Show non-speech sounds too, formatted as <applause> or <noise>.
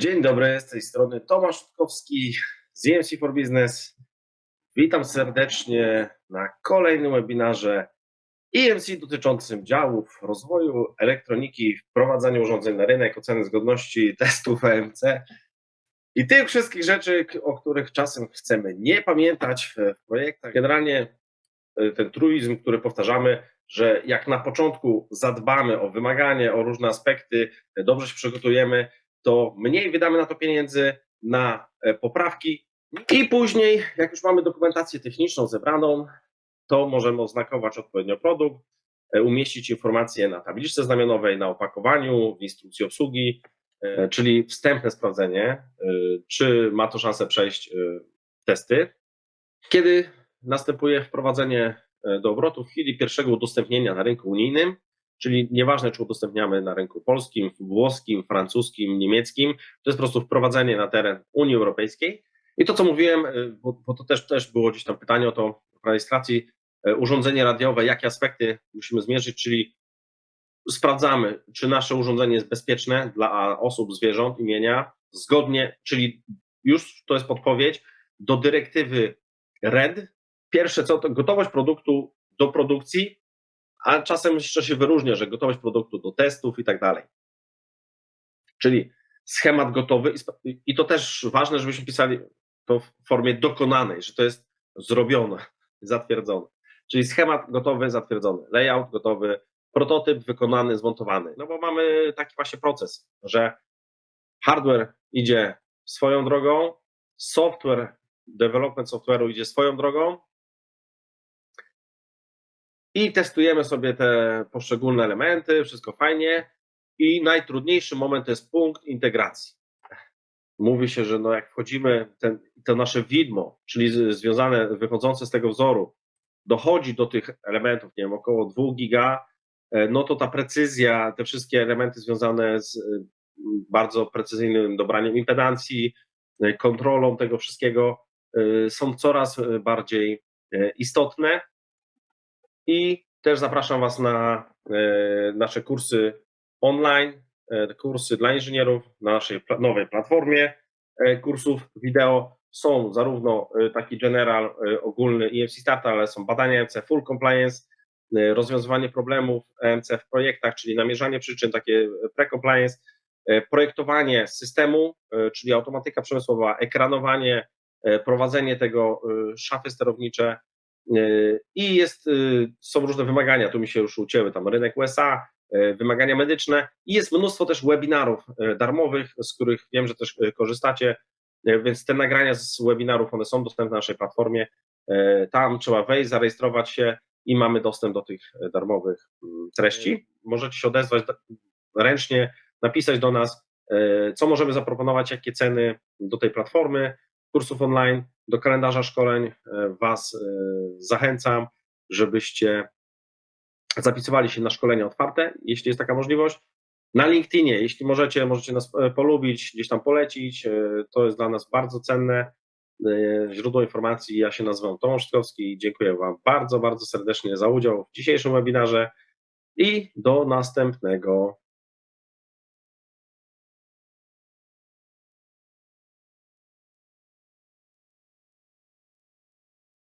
Dzień dobry, z tej strony Tomasz Rutkowski z EMC for Business. Witam serdecznie na kolejnym webinarze EMC dotyczącym działów rozwoju elektroniki, wprowadzania urządzeń na rynek, oceny zgodności, testów EMC i tych wszystkich rzeczy, o których czasem chcemy nie pamiętać w projektach. Generalnie e, ten truizm, który powtarzamy, że jak na początku zadbamy o wymagania, o różne aspekty, dobrze się przygotujemy, to mniej wydamy na to pieniędzy, na e, poprawki i później, jak już mamy dokumentację techniczną zebraną, to możemy oznakować odpowiednio produkt, e, umieścić informacje na tabliczce znamionowej, na opakowaniu, w instrukcji obsługi, e, czyli wstępne sprawdzenie, czy ma to szansę przejść testy. Kiedy następuje wprowadzenie do obrotu w chwili pierwszego udostępnienia na rynku unijnym, Czyli nieważne, czy udostępniamy na rynku polskim, włoskim, francuskim, niemieckim, to jest po prostu wprowadzenie na teren Unii Europejskiej. I to, co mówiłem, y, bo, bo to też, też było gdzieś tam pytanie o to w rejestracji, y, urządzenie radiowe, jakie aspekty musimy zmierzyć, czyli sprawdzamy, czy nasze urządzenie jest bezpieczne dla osób, zwierząt, imienia, zgodnie, czyli już to jest podpowiedź do dyrektywy RED. Pierwsze co, to gotowość produktu do produkcji a czasem jeszcze się wyróżnia, że gotowość produktu do testów i tak dalej. Czyli schemat gotowy i to też ważne, żebyśmy pisali to w formie dokonanej, że to jest zrobione, <laughs> zatwierdzone. Czyli schemat gotowy, zatwierdzony, layout gotowy, prototyp wykonany, zmontowany. No bo mamy taki właśnie proces, że hardware idzie swoją drogą, software, development software'u idzie swoją drogą, i testujemy sobie te poszczególne elementy, wszystko fajnie. I najtrudniejszy moment to jest punkt integracji. Mówi się, że no jak wchodzimy, ten, to nasze widmo, czyli związane, wychodzące z tego wzoru, dochodzi do tych elementów, nie wiem, około 2 giga, e, no to ta precyzja, te wszystkie elementy związane z e, bardzo precyzyjnym dobraniem impedancji, e, kontrolą tego wszystkiego są coraz bardziej istotne i też zapraszam Was na e, nasze kursy online, e, kursy dla inżynierów na naszej nowej platformie e, kursów wideo. Są zarówno taki general ogólny EMC Start, ale są badania EMC, full compliance, rozwiązywanie problemów EMC w projektach, czyli namierzanie przyczyn, takie pre-compliance, projektowanie systemu, czyli automatyka przemysłowa, ekranowanie, prowadzenie tego, szafy sterownicze, I jest, e, są różne wymagania, tu mi się już ucięły, tam rynek USA, e, wymagania medyczne i jest mnóstwo też webinarów darmowych, z których wiem, że też korzystacie, więc te nagrania z webinarów, one są dostępne na naszej platformie, tam trzeba wejść, zarejestrować się i mamy dostęp do tych darmowych mm, treści. Możecie się odezwać ręcznie, napisać do nas, co możemy zaproponować, jakie ceny do tej platformy, kursów online, do kalendarza szkoleń e, Was e, zachęcam, żebyście zapisywali się na szkolenia otwarte, jeśli jest taka możliwość. Na LinkedInie, jeśli możecie, możecie nas e, polubić, gdzieś tam polecić. To jest dla nas bardzo cenne źródło informacji. Ja się nazywam Tomasz Szkowski i dziękuję Wam bardzo, bardzo serdecznie za udział w dzisiejszym webinarze i do następnego.